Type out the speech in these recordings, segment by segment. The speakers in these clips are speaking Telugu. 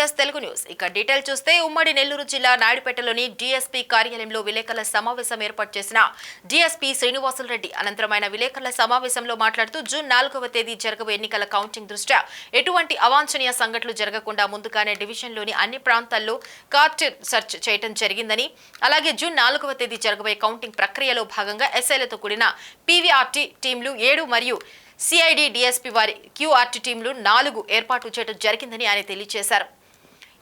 Watching Telugu news. ఇక డీటెయిల్ చూస్తే ఉమ్మడి నెల్లూరు జిల్లా నాయుడుపేటలోని డీఎస్పీ కార్యాలయంలో విలేకరుల సమావేశం ఏర్పాటు చేసిన డీఎస్పీ శ్రీనివాసుల రెడ్డి అనంతరం విలేకరుల సమావేశంలో మాట్లాడుతూ జూన్ నాలుగవ తేదీ జరగబోయే ఎన్నికల కౌంటింగ్ దృష్ట్యా ఎటువంటి అవాంఛనీయ సంఘటనలు జరగకుండా ముందుగానే డివిజన్లోని అన్ని ప్రాంతాల్లో కార్ట్ సెర్చ్ చేయడం జరిగిందని అలాగే జూన్ నాలుగవ తేదీ జరగబోయే కౌంటింగ్ ప్రక్రియలో భాగంగా ఎస్ఐలతో కూడిన పీవీఆర్టీ టీంలు ఏడు మరియు సిఐడి డిఎస్పీ వారి క్యూఆర్టీ టీంలు నాలుగు ఏర్పాటు చేయడం జరిగిందని ఆయన తెలియజేశారు.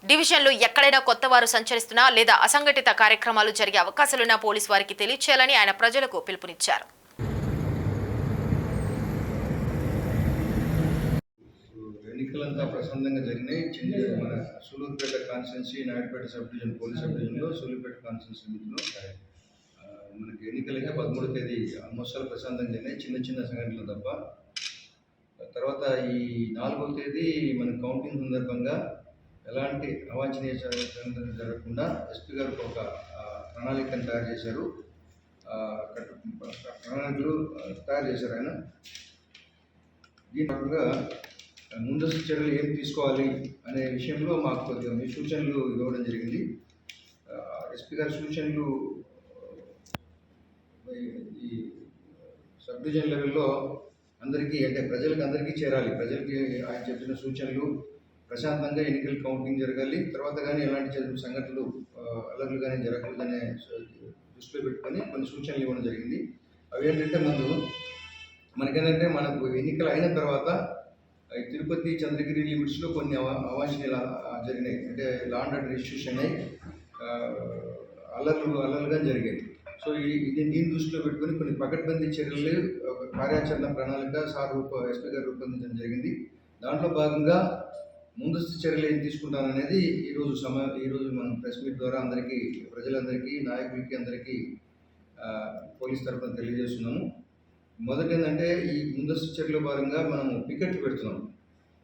డివిజన్లు ఎక్కడైనా కొత్త వారు సంచరిస్తున్నా లేదా అసంఘటిత కార్యక్రమాలు జరిగే అవకాశాలున్నా పోలీసు వారికి తెలియచేయాలని ఆయన ప్రజలకు పిలుపునిచ్చారు. ఎన్నికలంతా ప్రశాంతంగా జరిగినాయి. చిన్న మన Sullurpeta constituency Naidupeta sub division police sub డివిజన్లో సూలూరుపేట కాన్స్టిట్యున్సీ మీటింగ్లో మనకి ఎన్నికలైతే పదమూడు తేదీ ఆల్మోస్ట్ ప్రశాంతంగా జరిగినాయి. చిన్న చిన్న సంఘటనలు తప్ప. తర్వాత ఈ నాలుగో తేదీ మన కౌంటింగ్ సందర్భంగా ఎలాంటి అవాంఛనీయ జరగకుండా ఎస్పీ గారు ఒక ప్రణాళికను తయారు చేశారు. ప్రణాళికలు తయారు చేశారు ఆయన. దీని రకంగా ముందస్తు చర్యలు ఏం తీసుకోవాలి అనే విషయంలో మాకు కొద్దిగా మీ సూచనలు ఇవ్వడం జరిగింది. ఎస్పీ గారి సూచనలు ఈ సబ్ డివిజన్ లెవెల్లో అందరికీ అంటే ప్రజలకు అందరికీ చేరాలి. ప్రజలకి ఆయన చెప్పిన సూచనలు ప్రశాంతంగా ఎన్నికల కౌంటింగ్ జరగాలి. తర్వాత కానీ ఎలాంటి సంఘటనలు అలర్లు కానీ జరగకూడదనే దృష్టిలో పెట్టుకొని కొన్ని సూచనలు ఇవ్వడం జరిగింది. అవి ఏంటంటే ముందు మనకేంటంటే మనకు ఎన్నికలు అయిన తర్వాత తిరుపతి చంద్రగిరి లిమిట్స్లో కొన్ని అవ అవాంఛనీయాలు జరిగినాయి. అంటే లాండ్ ఆర్డర్ ఇష్యూస్ అయినాయి అల్లర్లు అల్లర్లుగా జరిగాయి. సో ఈ ఇది దీన్ని దృష్టిలో పెట్టుకొని కొన్ని పకడ్బందీ చర్యలు ఒక కార్యాచరణ ప్రణాళిక సార్ రూప ఎస్పీ గారు రూపొందించడం జరిగింది. దాంట్లో భాగంగా ముందస్తు చర్యలు ఏం తీసుకుంటాననేది ఈరోజు సమ ఈరోజు మనం ప్రెస్ మీట్ ద్వారా అందరికీ ప్రజలందరికీ నాయకులకి అందరికీ పోలీస్ తరఫున తెలియజేస్తున్నాము. మొదటి ఏంటంటే ఈ ముందస్తు చర్యల భాగంగా మనము పికెట్లు పెడుతున్నాం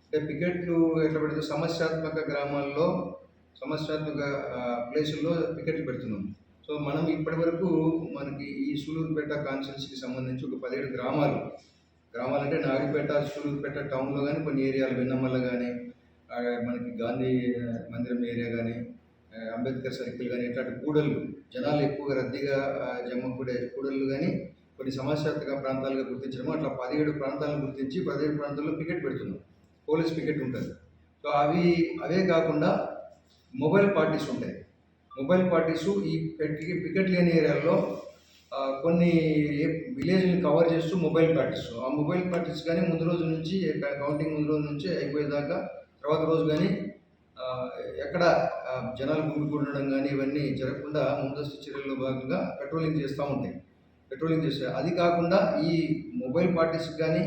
అంటే పికెట్లు ఎట్లా పెడితే సమస్యాత్మక గ్రామాల్లో సమస్యాత్మక ప్లేసుల్లో పికెట్లు పెడుతున్నాం సో మనం ఇప్పటి వరకు మనకి ఈ సూలూరుపేట కాన్స్టిట్యున్సీకి సంబంధించి ఒక పదిహేడు గ్రామాలు గ్రామాలంటే నాయుడుపేట సూలూరుపేట టౌన్లో కానీ కొన్ని ఏరియాలు వెన్నమల్ల కానీ మనకి గాంధీ మందిరం ఏరియా కానీ అంబేద్కర్ సర్కిల్ కానీ ఇట్లాంటి కూడళ్ళు జనాలు ఎక్కువగా రద్దీగా జమ్మకూడే కూడళ్ళు కానీ కొన్ని సమస్యాత్మక ప్రాంతాలుగా గుర్తించడము అట్లా పదిహేడు ప్రాంతాలను గుర్తించి పదిహేడు ప్రాంతాల్లో పికెట్ పెడుతున్నాం. పోలీస్ పికెట్ ఉంటుంది. సో అవి అవే కాకుండా మొబైల్ పార్టీస్ ఉంటాయి. మొబైల్ పార్టీసు ఈ పెట్టి పికెట్ లేని ఏరియాల్లో కొన్ని విలేజ్ని కవర్ చేస్తూ మొబైల్ పార్టీస్. ఆ మొబైల్ పార్టీస్ కానీ ముందు రోజు నుంచి కౌంటింగ్ ముందు రోజు నుంచి అయిపోయేదాకా తర్వాత రోజు కానీ ఎక్కడ జనాలు గుమికూడడం కానీ ఇవన్నీ జరగకుండా ముందస్తు చర్యల్లో భాగంగా పెట్రోలింగ్ చేస్తూ ఉంటాయి. పెట్రోలింగ్ చేస్తే అది కాకుండా ఈ మొబైల్ పార్టీస్ కానీ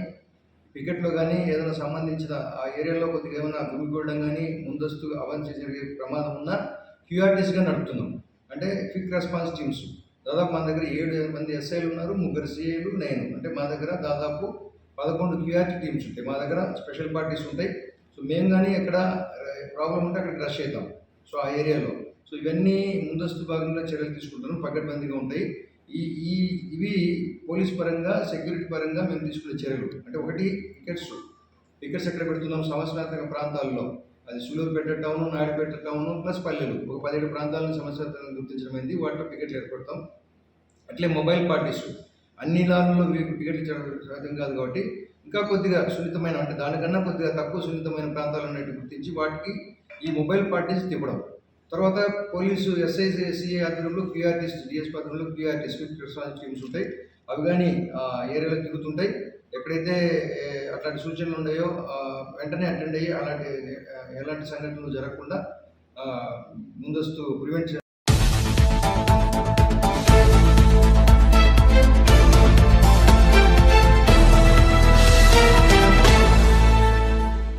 పికెట్లో కానీ ఏదైనా సంబంధించిన ఆ ఏరియాలో కొద్దిగా ఏమైనా గుమికూడడం కానీ ముందస్తు అవన్నీ జరిగే ప్రమాదం ఉన్నా క్యూఆర్టీస్గా నడుపుతున్నాం. అంటే క్విక్ రెస్పాన్స్ టీమ్స్. దాదాపు మన దగ్గర ఏడు మంది ఎస్ఐలు ఉన్నారు ముగ్గురు సిఐలు నేను. అంటే మా దగ్గర దాదాపు పదకొండు క్యూఆర్టీ టీమ్స్ ఉంటాయి. మా దగ్గర స్పెషల్ పార్టీస్ ఉంటాయి. సో మేము కానీ ఎక్కడ ప్రాబ్లం ఉంటే అక్కడికి రష్ అవుతాం సో ఆ ఏరియాలో. సో ఇవన్నీ ముందస్తు భాగంగా చర్యలు తీసుకుంటున్నాం. పకడ్బందీగా ఉంటాయి. ఈ ఈ ఇవి పోలీస్ పరంగా సెక్యూరిటీ పరంగా మేము తీసుకునే చర్యలు. అంటే ఒకటి టికెట్స్. టికెట్స్ ఎక్కడ పెడుతున్నాం? సమస్యాత్మక ప్రాంతాల్లో. అది Sullurpeta town Naidupeta town plus పల్లెలు. ఒక పదిహేడు ప్రాంతాలను సమస్యాత్మకంగా గుర్తించడం వాటిలో టికెట్లు ఏర్పడతాం. అట్లే మొబైల్ పార్టీస్. అన్ని దానిలో మీకు టికెట్లు ఇచ్చడం సాధ్యం కాదు కాబట్టి ఇంకా కొద్దిగా సున్నితమైన అంటే దానికన్నా కొద్దిగా తక్కువ సున్నితమైన ప్రాంతాలు అనేవి గుర్తించి వాటికి ఈ మొబైల్ పార్టీస్ తిప్పడం. తర్వాత పోలీసు ఎస్ఐ సిఐ ఆధ్వర్యంలో క్యూఆర్టీస్ డిఎస్పీ ఆధ్వర్యంలో క్యూఆర్టీస్ రెస్పాన్స్ టీమ్స్ ఉంటాయి. అవి కానీ ఏరియాలో తిరుగుతుంటాయి. ఎక్కడైతే అట్లాంటి సూచనలు ఉన్నాయో వెంటనే అటెండ్ అయ్యి అలాంటి ఎలాంటి సంఘటనలు జరగకుండా ముందస్తు ప్రివెంట్